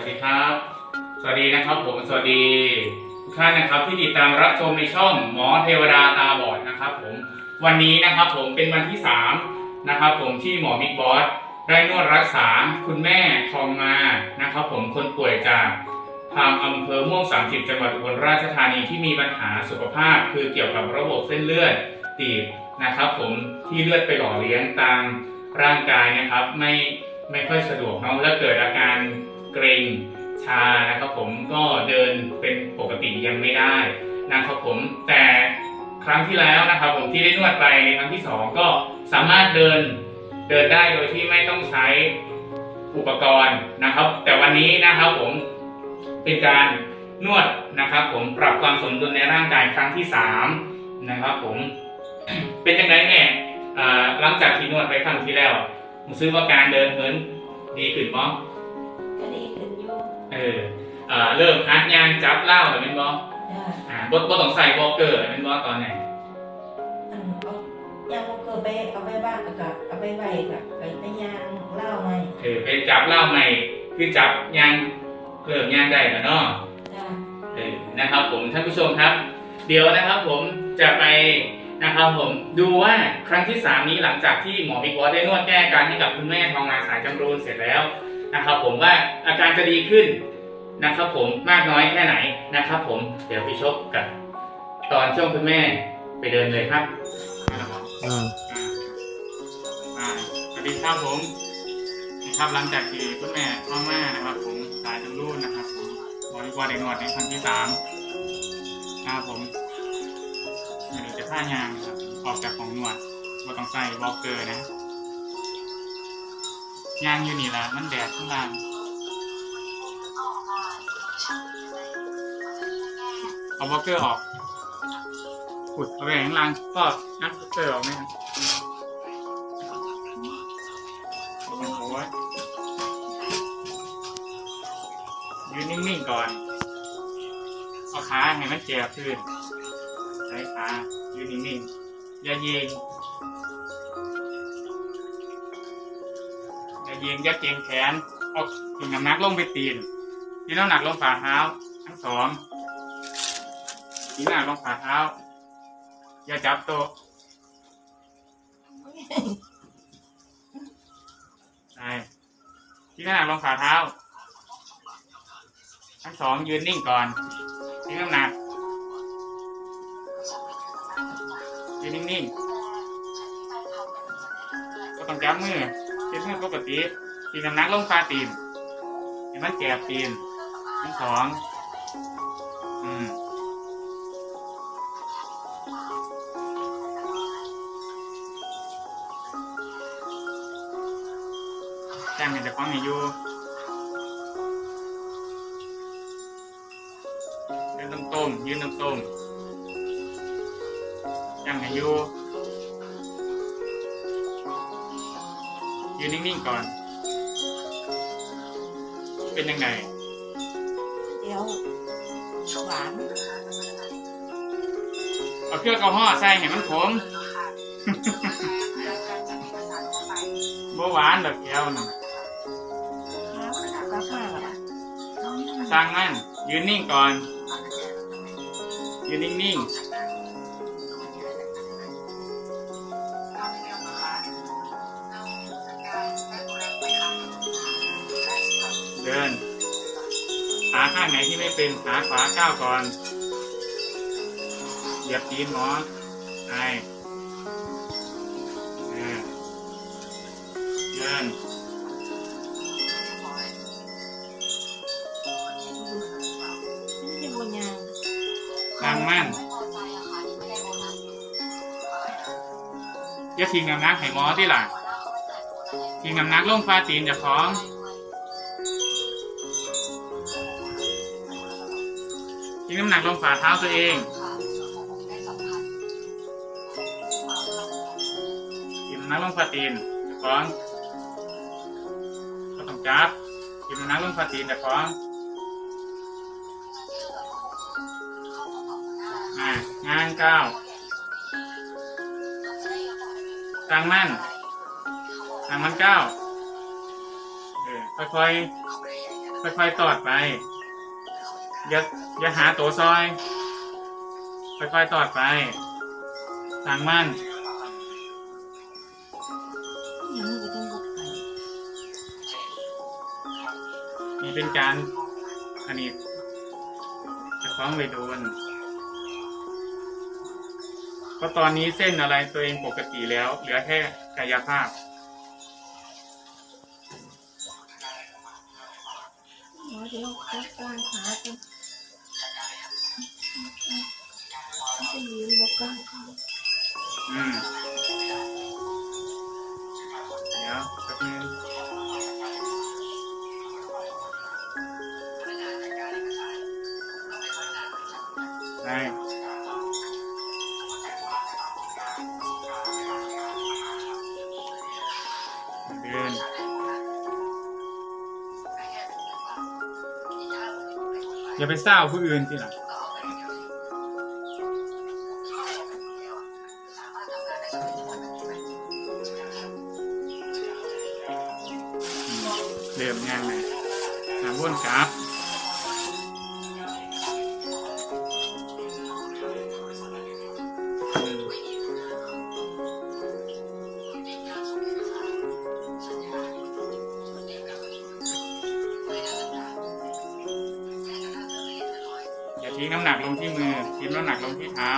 วัสดีครับ สวัสดีนะครับผมสวัสดีทุกท่านนะครับที่ติดตามรับชมในช่องหมอเทวดาตาบอดนะครับผมวันนี้นะครับผมเป็นวันที่3นะครับผมที่หมอบิ๊กบอสได้นวดรักษาคุณแม่ทองมานะครับผมคนป่วยจากทางอำเภอม่วง 30 จังหวัดอุบลราชธานีที่มีปัญหาสุขภาพ คือเกี่ยวกับระบบเส้นเลือดตีบนะครับ ผมที่เลือดไปหล่อเลี้ยงตามร่างกายนะครับ ไม่ไม่ค่อยสะดวกเนาะและเกิดอาการ เกรงชานะครับผมก็เดินเป็นปกติยังไม่ได้นะครับผมแต่ครั้งที่แล้วนะครับผมที่ได้นวดไปในครั้งที่สองก็สามารถเดินเดินได้โดยที่ไม่ต้องใช้อุปกรณ์นะครับ แต่วันนี้นะครับผมเป็นการนวดนะครับ ผมปรับความสมดุลในร่างกายครั้งที่สามนะครับ ผมเป็นยังไงเนี่ยหลังจากที่นวดไปครั้งที่แล้วผมซื้อว่าการเดินเหินดีขึ้นมั้ง ก็ดีขึ้นอยู่เออเอ่อเริ่มฮัดยางจับเหล้าแล้วเป็นบอจ้าอ่าบ่บ่ต้องใส่วอลเกอร์เป็นบอตอนไหนอันเอายางก็ไปเอาไปบ้านกับเอาไปไว้กับไปในยางเล่าไหมเออไปจับเหล้าใหม่คือจับยางเริ่มยางได้แล้วเนาะจ้าเออนะครับผมท่านผู้ชมครับ เดี๋ยวนะครับผมจะไปนะครับผมดูว่าครั้งที่สามนี้หลังจากที่หมอบิ๊กบอสได้นวดแก้อาการให้กับคุณแม่ทองมาสายจำรูนเสร็จแล้ว นะครับผมว่าอาการจะดีขึ้นนะครับผมมากน้อยแค่ไหนนะครับผมเดี๋ยวไปชมกับตอนช่วงคุณแม่ไปเดินเลยครับอืมอ่าสวัสดีครับผมนะครับหลังจากที่คุณแม่พ่อแม่นะครับ ผมสายจำรูนนะครับผมบริวารเด็กหนวดในครั้งที่สามนะครับผมอันนี้จะผ้ายางนะครับออกจากของหนวดว่าต้องใส่บล็อกเกอร์นะ ยางอยู่นี่แหละมันแดดข้างล่างเอาบล็อกเกอร์ออกขุดเอาไปข้างล่างก็นัดบล็อกเกอร์ออกไหมครับโอ้โหยืนนิ่งๆก่อนเอาขาให้มันเจ็บขึ้นใช้ขายืนนิ่งๆอย่ายิง อย่ายิงย่าเกงแขนเอาถึงน้ำหนักลงไปตีนที่น้ำหนักลงฝ่าเท้า ทั้งสองที่น้ำหนักลงฝ่าเท้า อย่าจับโต๊ะใช่ที่น้ำหนักลงฝ่าเท้า ทั้งสองยืนนิ่งก่อนที่น้ำหนักยืนนิ่งๆก็ต้องจับมือ เช็ดมือปกติทีน้ำหนักลงฝ่าตีนเห็นมันแกบตีนทั้งสองอืมแจ้งให้เจะฟังอยู่เดินตรงๆยืนตรงๆแจ้งให้อยู่ ยืนนิ่งๆก่อน เป็นยังไงเดี๋ยวหวานเอาเครื่องแอลกอฮอล์ใส่ให้มันขมบ่หวานแบบแก้วน่ะครับกลับมาแล้วสร้างมันยืนนิ่งก่อน ยืนนิ่งๆ เดินขาข้างไหนที่ไม่เป็นขาขวาก้าวก่อน เหยียบตีนหมอไอเออเดินนี่บนยางสร้างมั่นอย่าทิ้งน้ำหนักให้หมอที่หลังทิ้งน้ำหนักลงฟ้าตีนจะคล้อง ทิ้งน้ำหนักลงฝ่าเท้าตัวเองทิ้งน้ำหนักลงฝ่าตีนเจะคล้องก็ต้องจับทิ้งน้ำหนักลงฝ่าตีนเจะคล้าของางานก้าวตั้งมั่นตั้งมันก้าวเออค่อยๆค่อยๆตอดไป อย่าอย่าหาตัวซอยค่อยๆตอดไปต่างมั่นยันี่เป็นการอันนี้จะคล้องไปโดนเพราะตอนนี้เส้นอะไรตัวเองปกติแล้ว เหลือแค่กายภาพ หมอเดี๋ยวจับก อย่าไปเศร้าผู้อื่นสิล่ะเริ่มงานเลยน้ำวนกรา ทิ้งน้ำหนักลงที่มือทิ้งน้ำหนักลงที่เท้า